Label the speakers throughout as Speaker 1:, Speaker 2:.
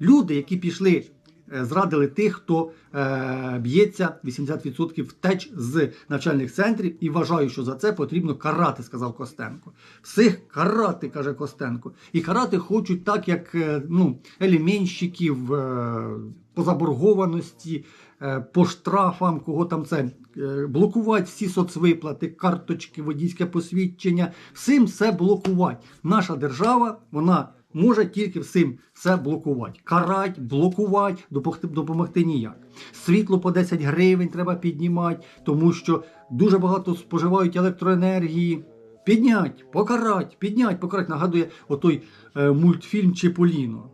Speaker 1: люди, які пішли, е, зрадили тих, хто е, б'ється 80% втеч з навчальних центрів, і вважаю, що за це потрібно карати, сказав Костенко. Всіх карати, каже Костенко. І карати хочуть так, як е, ну, елементщиків е, по заборгованості, е, по штрафам, кого там це е, блокувати всі соцвиплати, карточки, водійське посвідчення, всім все блокувати. Наша держава, вона може тільки всім все блокувати. Карать, блокувати, допомогти, ніяк. Світло по 10 гривень треба піднімати, тому що дуже багато споживають електроенергії. Піднять, покарать, піднять, покарать. Нагадує отой е, мультфільм Чиполіно.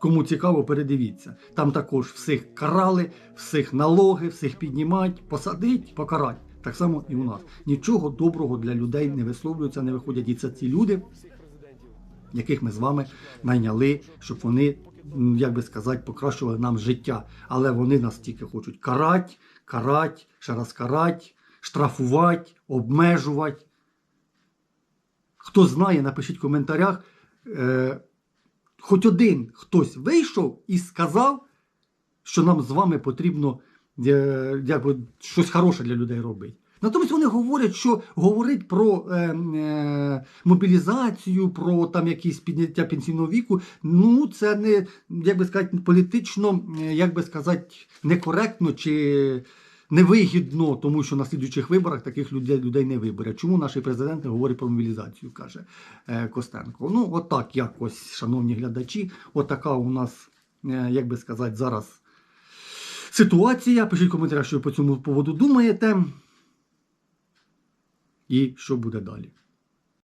Speaker 1: Кому цікаво, передивіться. Там також всіх карали, всіх налоги, всіх піднімать, посадить, покарать. Так само і у нас. Нічого доброго для людей не висловлюється, не виходять. І це ті люди, яких ми з вами найняли, щоб вони, як би сказати, покращували нам життя. Але вони нас тільки хочуть карать, карать, ще раз карать, штрафувати, обмежувати. Хто знає, напишіть в коментарях. Е, хоч один хтось вийшов і сказав, що нам з вами потрібно е, якби, щось хороше для людей робити. Натомість вони говорять, що говорить про е, е, мобілізацію, про там якісь підняття пенсійного віку. Ну, це не, як би сказати, політично, е, як би сказати, некоректно чи невигідно, тому що на слідуючих виборах таких людей, людей не вибере. Чому наш президент не говорить про мобілізацію, каже е, Костенко. Ну, отак якось, шановні глядачі, отака у нас, е, як би сказати, зараз ситуація. Пишіть в коментарях, що ви по цьому поводу думаєте. І що буде далі.